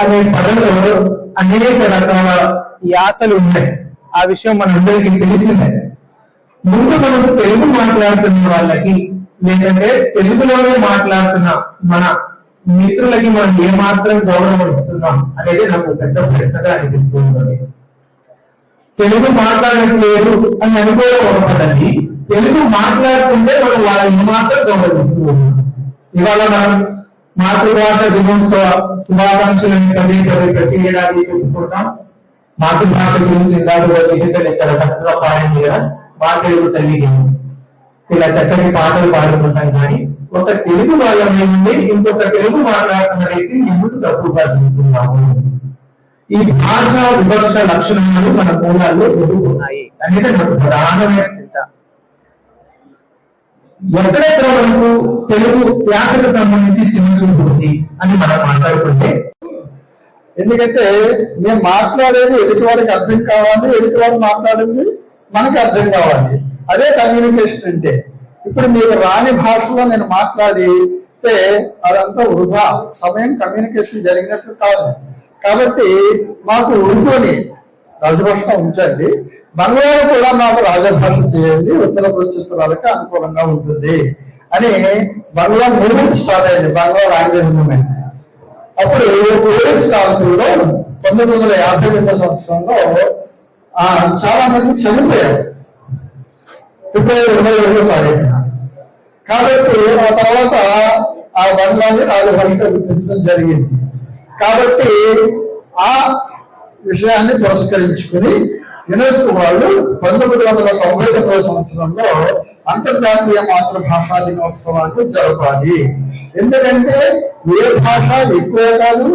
అనే పదంలో అనేక రకాల యాసలు ఉన్నాయి. ఆ విషయం మనందరికీ తెలిసిందే. ముందు మనం తెలుగు మాట్లాడుతున్న వాళ్ళకి లేదంటే తెలుగులోనే మాట్లాడుతున్న మన మిత్రులకి మనం ఏమాత్రం గౌరవం ఇస్తున్నాం అనేది నాకు పెద్ద ప్రశ్నగా అనిపిస్తుంది తెలుగు మాట్లాడట్లేదు అని అనుకోవడండి తెలుగు మాట్లాడుతుంటే మనం వాళ్ళని ఏమాత్రం గౌరవిస్తూ ఉన్నాం ఇవాళ మనం మాతృభాష దినోత్సవ శుభాకాంక్షలను పదే పదే ప్రతి ఏడాది చెప్పుకుంటాం. మాతృభాష గురించి ఇందాకలో జీవితంలో చాలా చక్కగా పాడింది కదా. మా తెలుగు తల్లికి ఇలా చక్కని పాటలు పాడుకుంటాం కానీ ఒక తెలుగు వాళ్ళ నుండి ఇంకొక తెలుగు మాట్లాడుతున్న మేము ఎందుకు తప్పుగా చూస్తున్నాము ఈ భాష వివక్ష లక్షణాలు మన మూలాల్లో ఎదుర్కొన్నాయి అనేది మనకు ప్రధానమైన ఎక్కడెక్కడ వరకు తెలుగు యాసకు సంబంధించి చిన్న అని మనం మాట్లాడుకుంటే? ఎందుకంటే మేము మాట్లాడేది ఎదుటి వారికి అర్థం కావాలి ఎదుటి వారు మాట్లాడేది మనకి అర్థం కావాలి. అదే కమ్యూనికేషన్ అంటే. ఇప్పుడు మీరు రాని భాషలో నేను మాట్లాడితే అదంతా వృధా. సమయం కమ్యూనికేషన్ జరిగినట్లు కాదు. కాబట్టి మాకు ఉర్దూని రాజభాష ఉంచండి. బంగారు కూడా మాకు రాజభాష చేయండి. ఉత్తర ప్రత్యుత్తరాలకు అనుకూలంగా ఉంటుంది అని బంగ్లా మూమెంట్ స్టార్ట్ అయింది. Bangla language movement. అప్పుడు పోలీస్ కాలంలో పంతొమ్మిది వందల యాభై రెండో సంవత్సరంలో ఆ చాలా మంది చనిపోయారు. ఫిబ్రవరి ఇరవై ఏడో తారీఖున. కాబట్టి ఆ తర్వాత ఆ బంగ్లాని రాజభాషగా గుర్తించడం జరిగింది. కాబట్టి ఆ విషయాన్ని పురస్కరించుకుని యునెస్కో వాళ్ళు పంతొమ్మిది వందల తొంభై తొమ్మిదవ సంవత్సరంలో అంతర్జాతీయ మాతృభాషా దినోత్సవాన్ని జరపాలి. ఎందుకంటే ఏ భాష ఎక్కువ కాదు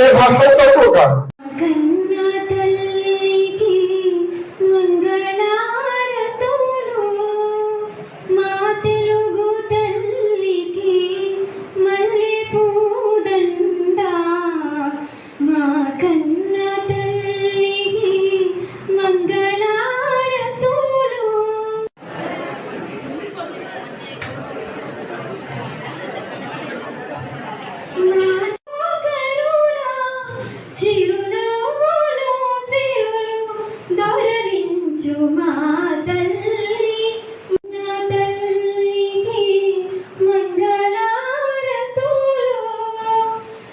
ఏ భాష తక్కువ కాదు.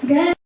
Good.